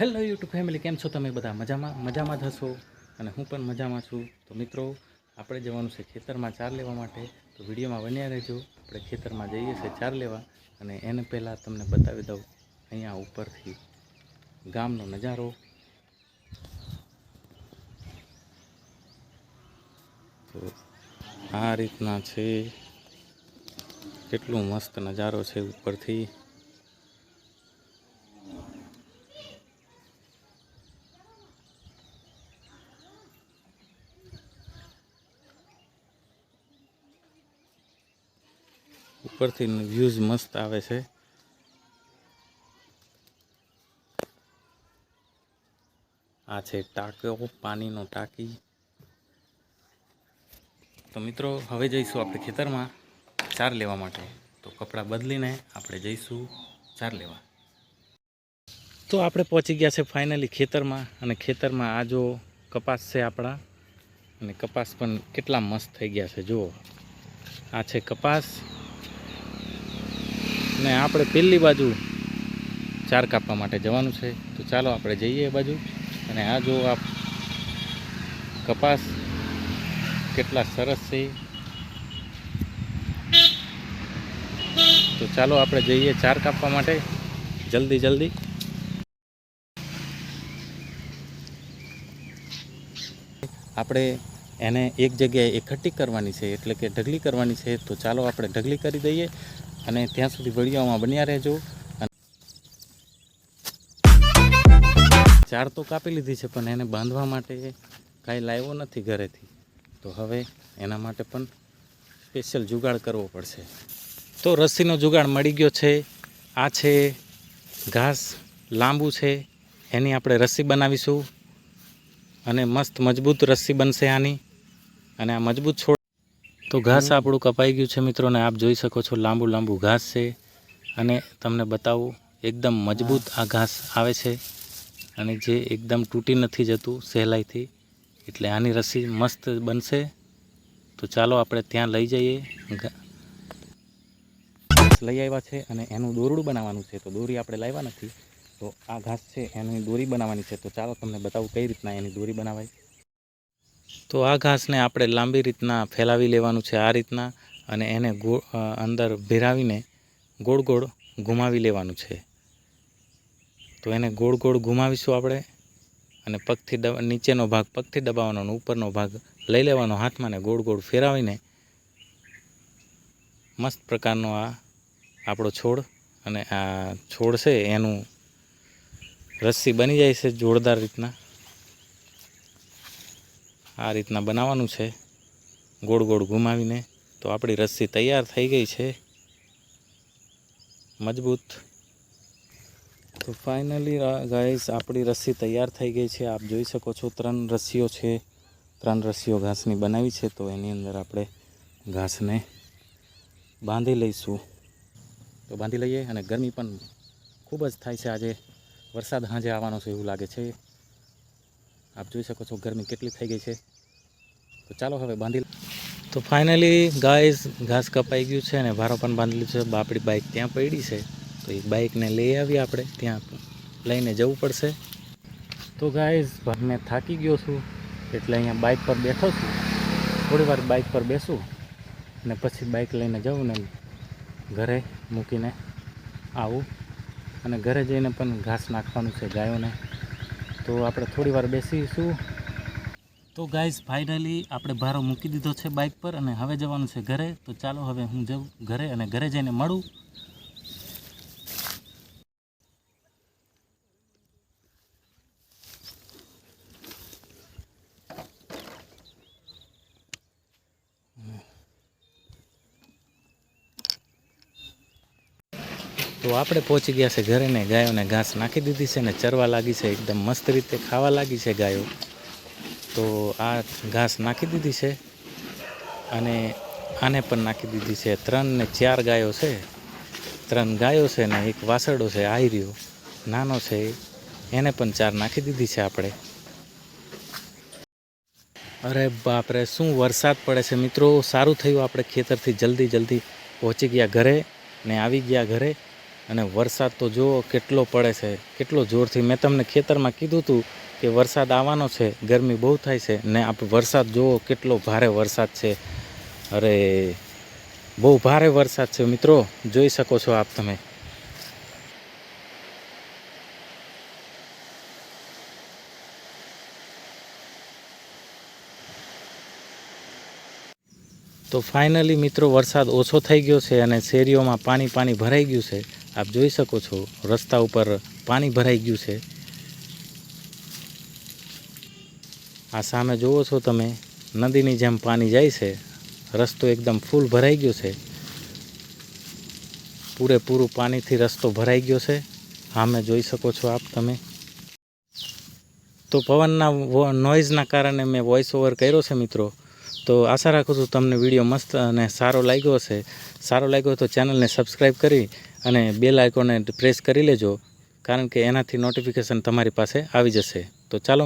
Hello YouTube family, કેમ છો તમે બધા? મજામાં? મજામાં હશો? અને હું પણ મજામાં છું. તો મિત્રો, આપણે જવાનું છે ખેતરમાં ચાર લેવા માટે. તો વિડીયોમાં બન્યા રહેજો. આપણે ખેતરમાં જઈએ છીએ ચાર લેવા. અને એને પહેલાં તમને બતાવી દઉં અહીંયા ઉપરથી ગામનો નજારો. તો આ રીતના છે. કેટલું મસ્ત નજારો છે ઉપરથી. ઉપરથી વ્યૂઝ મસ્ત આવે છે. આ છે ટાંકો પાણીનો ટાંકી. તો મિત્રો, હવે જઈશું આપણે ખેતરમાં ચાર લેવા માટે. તો કપડાં બદલીને આપણે જઈશું ચાર લેવા. તો આપણે પહોંચી ગયા છે ફાઇનલી ખેતરમાં અને ખેતરમાં આ જો કપાસ છે આપણા અને કપાસ પણ કેટલા મસ્ત થઈ ગયા છે, જુઓ. આ છે કપાસ. ને આપણે પેલી બાજુ ચાર કાપવા માટે જવાનું છે. તો ચાલો આપણે જઈએ એ બાજુ. અને આ જો આપ કપાસ કેટલા સરસ છે. તો ચાલો આપણે જઈએ ચાર કાપવા માટે. જલ્દી જલ્દી. આપણે એને એક જગ્યાએ એકઠી કરવાની છે, એટલે કે ઢગલી કરવાની છે. તો ચાલો આપણે ઢગલી કરી દઈએ. અને ત્યાં સુધી વિડીયોમાં બન્યા રહેજો. ચાર તો કાપી લીધી છે, પણ એને બાંધવા માટે કાંઈ લાવ્યો નથી ઘરેથી. તો હવે એના માટે પણ સ્પેશિયલ જુગાડ કરવો પડશે. તો રસ્સીનો જુગાડ મળી ગયો છે. આ છે ઘાસ, લાંબુ છે. એની આપણે રસ્સી બનાવીશું. અને મસ્ત મજબૂત રસ્સી બનશે આની. અને આ મજબૂત છોડ તો ઘાસ આપણું કપાઈ ગયું છે મિત્રોને આપ જોઈ શકો છો લાંબુ લાંબુ ઘાસ છે. અને તમને બતાવું, એકદમ મજબૂત આ ઘાસ આવે છે. અને જે એકદમ તૂટી નથી જતું સહેલાઈથી, એટલે આની રસી મસ્ત બનશે. તો ચાલો આપણે ત્યાં લઈ જઈએ. લઈ આવ્યા છે અને એનું દોરડું બનાવવાનું છે. તો દોરી આપણે લાવ્યા નથી. તો આ ઘાસ છે, એની દોરી બનાવવાની છે. તો ચાલો તમને બતાવું કઈ રીતના એની દોરી બનાવાય. તો આ ઘાસને આપણે લાંબી રીતના ફેલાવી લેવાનું છે આ રીતના અને એને ગોળ અંદર ભેરાવીને ગોળ ગોળ ઘુમાવી લેવાનું છે. તો એને ગોળ ગોળ ઘુમાવીશું આપણે અને પગથી દબ નીચેનો ભાગ, પગથી દબાવવાનો અને ઉપરનો ભાગ લઈ લેવાનો હાથમાં ને ગોળ ગોળ ફેરાવીને મસ્ત પ્રકારનો આ આપણો છોડ અને આ છોડ છે એનું રસ્સી બની જાય છે જોરદાર રીતના. આ રીતના બનાવવાનું છે. ગોળ ગોળ ઘુમાવીને તો આપણી રસ્સી તૈયાર થઈ ગઈ છે. મજબૂત. તો ફાઇનલી ગાઈસ આપણી રસ્સી તૈયાર થઈ ગઈ છે. આપ જોઈ શકો છો ત્રણ રસ્સીઓ છે. ત્રણ રસ્સીઓ ઘાસની બનાવી છે, તો એની અંદર આપણે ઘાસને બાંધી લઈશું. તો બાંધી લઈએ અને ગરમી પણ ખૂબ જ થાય છે. આજે વરસાદ સાંજે આવવાનો છે એવું લાગે છે. આપ જોઈ શકો છો ગરમી કેટલી થઈ ગઈ છે. તો ચાલો હવે બાંધી તો ફાઇનલી ગાઈઝ ઘાસ કપાઈ ગયું છે અને ભારો પણ બાંધેલું છે. આપણી બાઇક ત્યાં પડી છે. તો એ બાઇકને લઈ આવીએ આપણે. ત્યાં લઈને જવું પડશે. તો ગાઈઝ મેં થાકી ગયો છું. એટલે અહીંયા બાઇક પર બેઠો છું. થોડી વાર બાઇક પર બેસું અને પછી બાઇક લઈને જાઉં ને ઘરે મૂકીને આવું. અને ઘરે જઈને પણ ઘાસ નાખવાનું છે ગાયોને. તો આપણે થોડી વાર બેસીશું. તો ગાઈઝ ફાઇનલી આપણે ભારો મૂકી દીધો છે બાઇક પર અને હવે જવાનું છે ઘરે. તો ચાલો, હવે હું જાઉં ઘરે અને ઘરે જઈને મળું. તો આપણે પહોંચી ગયા છે ઘરે ને ગાયોને ઘાસ નાખી દીધી છે ને ચરવા લાગી છે, એકદમ મસ્ત રીતે ખાવા લાગી છે ગાયો. તો આ ઘાસ નાખી દીધી છે અને આને પણ નાખી દીધી છે. ત્રણ ને ચાર ગાયો છે. ત્રણ ગાયો છે ને એક વાસરડો છે, આયર્યો. નાનો છે એને પણ ચાર નાખી દીધી છે આપણે. અરે બાપરે, શું વરસાદ પડે છે મિત્રો? સારું થયું આપણે ખેતરથી જલ્દી જલ્દી પહોંચી ગયા ઘરે ને આવી ગયા ઘરે. અને વરસાદ તો જુઓ કેટલો પડે છે, કેટલો જોરથી. મેં તમને ખેતરમાં કીધું હતું કે વરસાદ આવવાનો છે, ગરમી બહુ થાય છે, ને આપણે વરસાદ જુઓ કેટલો ભારે વરસાદ છે. અરે, બહુ ભારે વરસાદ છે મિત્રો, જોઈ શકો છો આપ તમે. તો ફાઇનલી મિત્રો વરસાદ ઓછો થઈ ગયો છે અને શેરીઓમાં પાણી પાણી ભરાઈ ગયું છે. આપ જોઈ શકો છો, રસ્તા ઉપર પાણી ભરાઈ ગયું છે. આ સામે જુઓ છો તમે, નદીની જેમ પાણી જાય છે. રસ્તો એકદમ ફૂલ ભરાઈ ગયો છે. પૂરેપૂરું પાણીથી રસ્તો ભરાઈ ગયો છે. સામે જોઈ શકો છો આપ તમે. તો પવનના નોઇઝના કારણે મેં વોઇસ ઓવર કર્યો છે મિત્રો. તો આશા રાખું છું તમને વીડિયો મસ્ત અને સારો લાગ્યો હશે. સારો લાગ્યો તો ચેનલને સબસ્ક્રાઈબ કરી અને બેલ આઇકોને પ્રેસ કરી લેજો, કારણ કે એનાથી નોટિફિકેશન તમારી પાસે આવી જશે. તો ચાલો